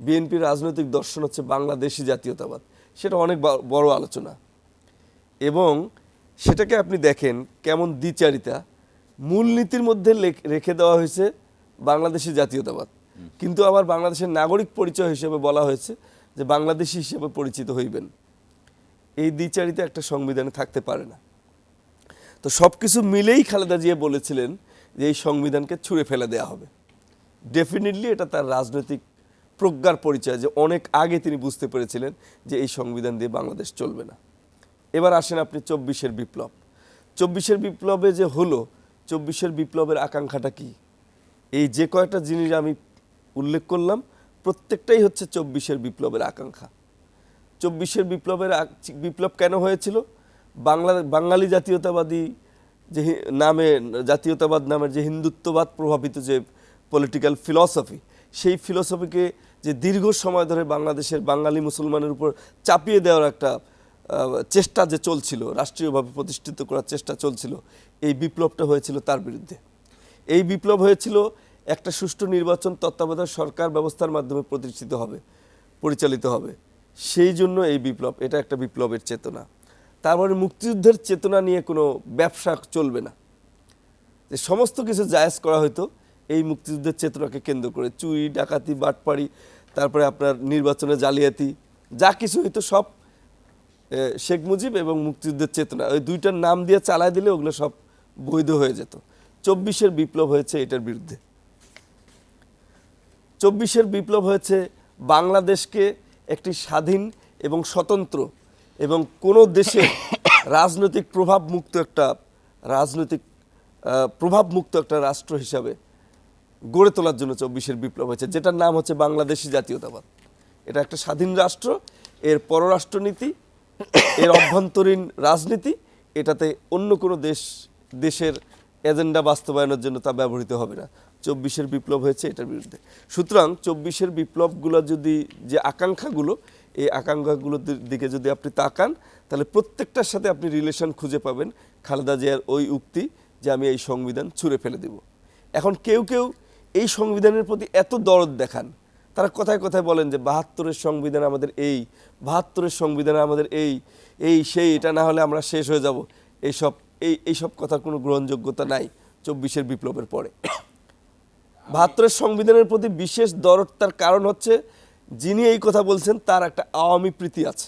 বিএনপির রাজনৈতিক দর্শন হচ্ছে বাংলাদেশি জাতীয়তাবাদ। সেটা অনেক বড় আলোচনা। এবং সেটাকে আপনি দেখেন কেমন দ্বিচারিতা। মূলনীতির মধ্যে রেখে দেওয়া হয়েছে বাংলাদেশি জাতীয়তাবাদ। কিন্তু আবার বাংলাদেশের নাগরিক পরিচয় হিসেবে বলা হয়েছে যে বাংলাদেশি হিসেবে পরিচিত হইবেন। এই দ্বিচারিতা একটা সংবিধানে থাকতে পারে না। তো সব কিছু মিলেই খালেদা জিয়া বলেছিলেন যে এই সংবিধানকে ছুঁড়ে ফেলে দেওয়া হবে। ডেফিনেটলি এটা তার রাজনৈতিক প্রজ্ঞার পরিচয় যে অনেক আগে তিনি বুঝতে পেরেছিলেন যে এই সংবিধান দিয়ে বাংলাদেশ চলবে না। এবার আসেন আপনি চব্বিশের বিপ্লব। চব্বিশের বিপ্লবে যে হলো, চব্বিশের বিপ্লবের আকাঙ্ক্ষাটা কি? এই যে কয়টা জিনিস আমি উল্লেখ করলাম, প্রত্যেকটাই হচ্ছে চব্বিশের বিপ্লবের আকাঙ্ক্ষা। চব্বিশের বিপ্লবের বিপ্লব কেন হয়েছিল? বাংলা বাঙালি জাতীয়তাবাদী যে নামে, জাতীয়তাবাদ নামের যে হিন্দুত্ববাদ প্রভাবিত যে পলিটিক্যাল ফিলসফি সেই ফিলসফিকে যে দীর্ঘ সময় ধরে বাংলাদেশের বাঙালি মুসলমানের উপর চাপিয়ে দেওয়ার একটা চেষ্টা যে চলছিল, রাষ্ট্রীয়ভাবে প্রতিষ্ঠিত করার চেষ্টা চলছিল, এই বিপ্লবটা হয়েছিল তার বিরুদ্ধে। এই বিপ্লব হয়েছিল একটা সুষ্ঠু নির্বাচন তত্ত্বাবধায়ক সরকার ব্যবস্থার মাধ্যমে প্রতিষ্ঠিত হবে, পরিচালিত হবে। সেই জন্য এই বিপ্লব, এটা একটা বিপ্লবের চেতনা। তারপরে মুক্তিযুদ্ধের চেতনা নিয়ে কোনো ব্যবসা চলবে না। যে সমস্ত কিছু জায়েজ করা হতো এই মুক্তিযুদ্ধের চেতনাকে কেন্দ্র করে চুরি, ডাকাতি, বাটপাড়ি, তারপরে আপনার নির্বাচনে জালিয়াতি, যা কিছু হইতো সব শেখ মুজিব এবং মুক্তিযুদ্ধের চেতনা। ওই দুইটার নাম দিয়ে চালায় দিলে ওগুলো সব বৈধ হয়ে যেত। চব্বিশের বিপ্লব হয়েছে এটার বিরুদ্ধে। চব্বিশের বিপ্লব হয়েছে বাংলাদেশকে একটি স্বাধীন এবং স্বতন্ত্র এবং কোনো দেশে রাজনৈতিক প্রভাব মুক্ত একটা, রাজনৈতিক প্রভাব মুক্ত একটা রাষ্ট্র হিসাবে গড়ে তোলার জন্য চব্বিশের বিপ্লব হয়েছে, যেটার নাম হচ্ছে বাংলাদেশি জাতীয়তাবাদ। এটা একটা স্বাধীন রাষ্ট্র, এর পররাষ্ট্রনীতি, এর অভ্যন্তরীণ রাজনীতি, এটাতে অন্য কোনো দেশ, দেশের এজেন্ডা বাস্তবায়নের জন্য তা ব্যবহৃত হবে না। চব্বিশের বিপ্লব হয়েছে এটার বিরুদ্ধে। সুতরাং চব্বিশের বিপ্লবগুলো যদি, যে আকাঙ্ক্ষাগুলো, এই আকাঙ্ক্ষাগুলোর দিকে যদি আপনি তাকান, তাহলে প্রত্যেকটার সাথে আপনি রিলেশন খুঁজে পাবেন। খালেদা জিয়ার ওই উক্তি যে আমি এই সংবিধান ছুঁড়ে ফেলে দেব। এখন কেউ কেউ এই সংবিধানের প্রতি এত দরদ দেখান। তারা কথায় কথায় বলেন যে, বাহাত্তরের সংবিধান আমাদের এই, বাহাত্তরের সংবিধান আমাদের এই এই সেই, এটা না হলে আমরা শেষ হয়ে যাব। এইসব, এই, এইসব কথার কোনো গ্রহণযোগ্যতা নাই চব্বিশের বিপ্লবের পরে। বাহাত্তরের সংবিধানের প্রতি বিশেষ দরদ তার কারণ হচ্ছে, যিনি এই কথা বলছেন, তার একটা আওয়ামী প্রীতি আছে।